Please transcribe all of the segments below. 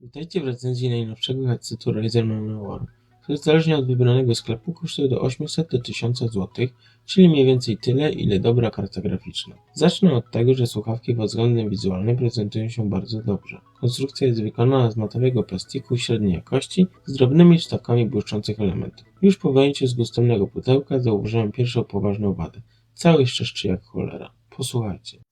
Witajcie w recenzji najnowszego headsetu Razer Manowar, który zależnie od wybranego sklepu kosztuje do 800 do 1000 zł, czyli mniej więcej tyle, ile dobra karta graficzna. Zacznę od tego, że słuchawki pod względem wizualnym prezentują się bardzo dobrze. Konstrukcja jest wykonana z matowego plastiku średniej jakości z drobnymi wstawkami błyszczących elementów. Już po wyjęciu z gustownego pudełka zauważyłem pierwszą poważną wadę. Cały szczeszczy jak cholera. Posłuchajcie.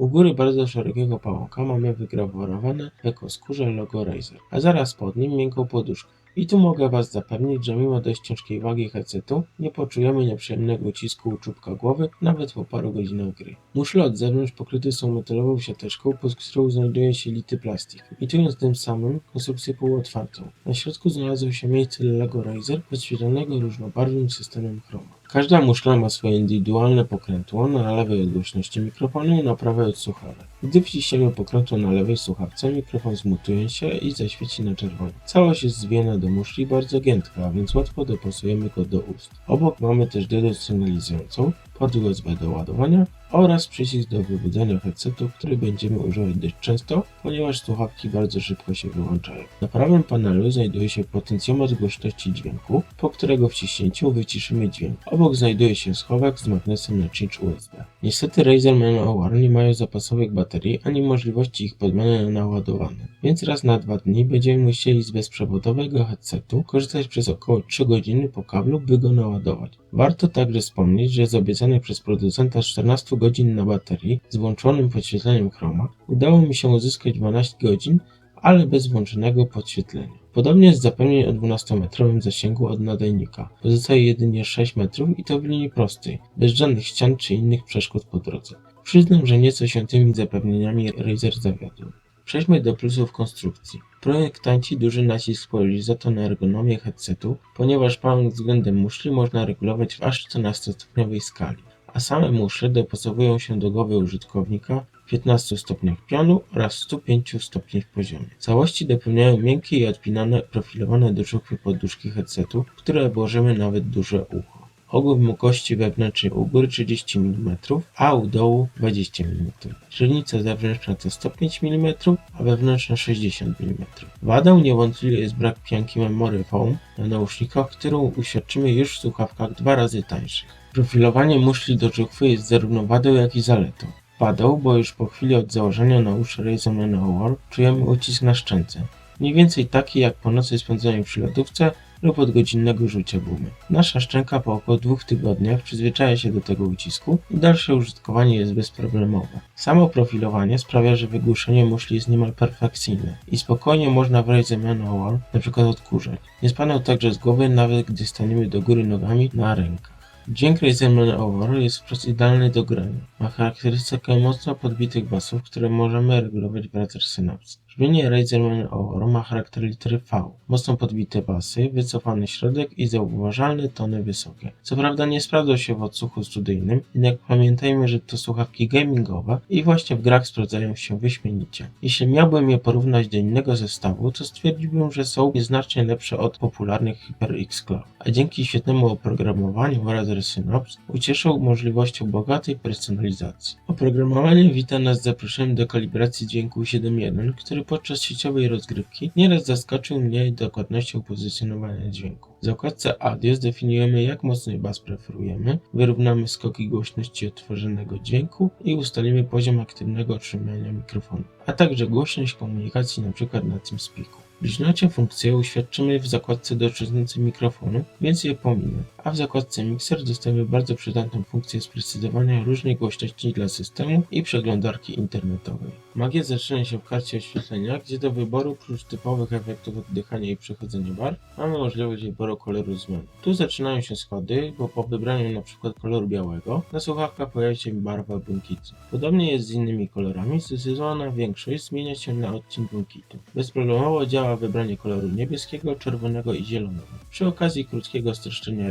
U góry bardzo szerokiego pałąka mamy wygrawerowane jako skórze logo Razer, a zaraz pod nim miękką poduszkę. I tu mogę Was zapewnić, że mimo dość ciężkiej wagi headsetu nie poczujemy nieprzyjemnego ucisku u czubka głowy nawet po paru godzinach gry. Muszle od zewnątrz pokryte są metalową siateczką, pod którą znajduje się lity plastik, imitując tym samym konstrukcję półotwartą. Na środku znalazło się miejsce dla logo Razer, podświetlonego różnobarwnym systemem chroma. Każda muszla ma swoje indywidualne pokrętło na lewej od głośności mikrofonu, na prawej od słuchawek. Gdy wciśniemy pokrętło na lewej słuchawce, mikrofon zmutuje się i zaświeci na czerwono. Całość jest zwijana do muszli bardzo giętka, więc łatwo dopasujemy go do ust. Obok mamy też diodę sygnalizującą, port USB do ładowania oraz przycisk do wybudzania headsetu, który będziemy używać dość często, ponieważ słuchawki bardzo szybko się wyłączają. Na prawym panelu znajduje się potencjometr głośności dźwięku, po którego wciśnięciu wyciszymy dźwięk. Obok znajduje się schowek z magnesem na cinch USB. Niestety Razer Manowar nie mają zapasowych baterii ani możliwości ich podmiany na naładowane, więc raz na dwa dni będziemy musieli z bezprzewodowego headsetu korzystać przez około 3 godziny po kablu, by go naładować. Warto także wspomnieć, że z obiecanych przez producenta 14 godzin na baterii z włączonym podświetleniem chroma udało mi się uzyskać 12 godzin, ale bez włączonego podświetlenia. Podobnie jest zapewnień o 12-metrowym zasięgu od nadajnika. Pozostaje jedynie 6 metrów i to w linii prostej, bez żadnych ścian czy innych przeszkód po drodze. Przyznam, że nieco się tymi zapewnieniami Razer zawiodł. Przejdźmy do plusów konstrukcji. Projektanci duży nacisk położyli za to na ergonomię headsetu, ponieważ pałąk względem muszli można regulować w aż 14-stopniowej skali, a same muszle dopasowują się do głowy użytkownika w 15 stopniach pionu oraz 105 stopniach poziomie. Całości dopełniają miękkie i odpinane profilowane do poduszki headsetu, w które włożymy nawet duże ucho. Ogół wysokości wewnętrznej u góry 30 mm, a u dołu 20 mm. Średnica zewnętrzna to 105 mm, a wewnętrzna 60 mm. Wadą niewątpliwie jest brak pianki Memory Foam na nausznikach, którą uświadczymy już w słuchawkach dwa razy tańszych. Profilowanie muszli do żuchwy jest zarówno wadą, jak i zaletą. Wadą, bo już po chwili od założenia na uszy Razer Manowar czujemy ucisk na szczęce. Mniej więcej taki jak po nocy spędzonej przy lodówce lub od godzinnego rzucia gumy. Nasza szczęka po około dwóch tygodniach przyzwyczaja się do tego ucisku i dalsze użytkowanie jest bezproblemowe. Samo profilowanie sprawia, że wygłuszenie muszli jest niemal perfekcyjne i spokojnie można w Razer Manowar na przykład odkurzać. Nie spadną także z głowy nawet gdy staniemy do góry nogami na rękach. Dźwięk Razer Manowar jest wprost idealny do grania. Ma charakterystykę mocno podbitych basów, które możemy regulować w Razer Synapse. Brzmienie Razer Manowar ma charakter litery V. Mocno podbite basy, wycofany środek i zauważalne tony wysokie. Co prawda nie sprawdzą się w odsłuchu studyjnym, jednak pamiętajmy, że to słuchawki gamingowe i właśnie w grach sprawdzają się wyśmienicie. Jeśli miałbym je porównać do innego zestawu, to stwierdziłbym, że są znacznie lepsze od popularnych HyperX Cloud. A dzięki świetnemu oprogramowaniu Razer Synapse ucieszą możliwością bogatej personalizacji. Oprogramowanie wita nas z zaproszeniem do kalibracji dźwięku 7.1, który podczas sieciowej rozgrywki nieraz zaskoczył mnie dokładnością pozycjonowania dźwięku. W zakładce Audio zdefiniujemy jak mocny bas preferujemy, wyrównamy skoki głośności odtworzonego dźwięku i ustalimy poziom aktywnego otrzymania mikrofonu, a także głośność komunikacji np. na TeamSpeaku. Bliźniacie funkcje uświadczymy w zakładce dotyczącej mikrofonu, więc je pominę, a w zakładce Mixer dostajemy bardzo przydatną funkcję sprecyzowania różnej głośności dla systemu i przeglądarki internetowej. Magia zaczyna się w karcie oświetlenia, gdzie do wyboru prócz typowych efektów oddychania i przechodzenia bar, mamy możliwość wyboru koloru zmian. Tu zaczynają się schody, bo po wybraniu np. koloru białego na słuchawkach pojawia się barwa błękitu. Podobnie jest z innymi kolorami, zdecydowana większość zmienia się na odcień błękitu. Bezproblemowo działa wybranie koloru niebieskiego, czerwonego i zielonego. Przy okazji krótkiego streszczenia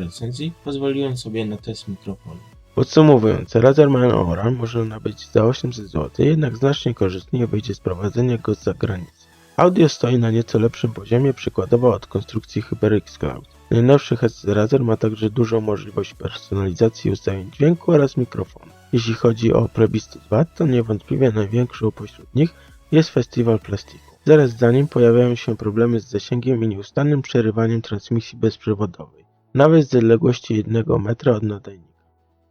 pozwoliłem sobie na test mikrofonu. Podsumowując, Razer Manowar można nabyć za 800 zł, jednak znacznie korzystniej wyjdzie sprowadzenie go z zagranicy. Audio stoi na nieco lepszym poziomie, przykładowo od konstrukcji HyperX Cloud. Najnowszy headset Razer ma także dużą możliwość personalizacji ustawień dźwięku oraz mikrofonu. Jeśli chodzi o plebiscyt wad, to niewątpliwie największą pośród nich jest festiwal plastiku. Zaraz za nim pojawiają się problemy z zasięgiem i nieustannym przerywaniem transmisji bezprzewodowej, nawet z odległości 1 metra od nadajnika.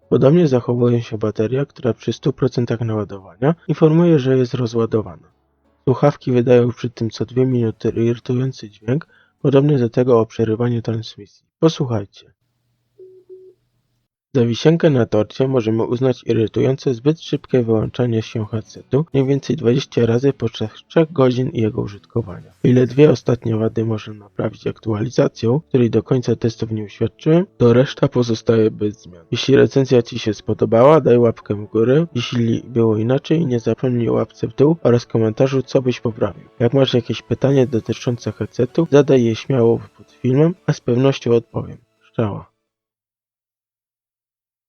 Podobnie zachowuje się bateria, która przy 100% naładowania informuje, że jest rozładowana. Słuchawki wydają przy tym co 2 minuty irytujący dźwięk, podobny do tego o przerywaniu transmisji. Posłuchajcie. Za wisienkę na torcie możemy uznać irytujące zbyt szybkie wyłączanie się headsetu mniej więcej 20 razy podczas 3 godzin jego użytkowania. O ile dwie ostatnie wady można naprawić aktualizacją, której do końca testów nie uświadczyłem, to reszta pozostaje bez zmian. Jeśli recenzja Ci się spodobała, daj łapkę w górę. Jeśli było inaczej, nie zapomnij łapce w dół oraz komentarzu, co byś poprawił. Jak masz jakieś pytanie dotyczące headsetu, zadaj je śmiało pod filmem, a z pewnością odpowiem. Szczała.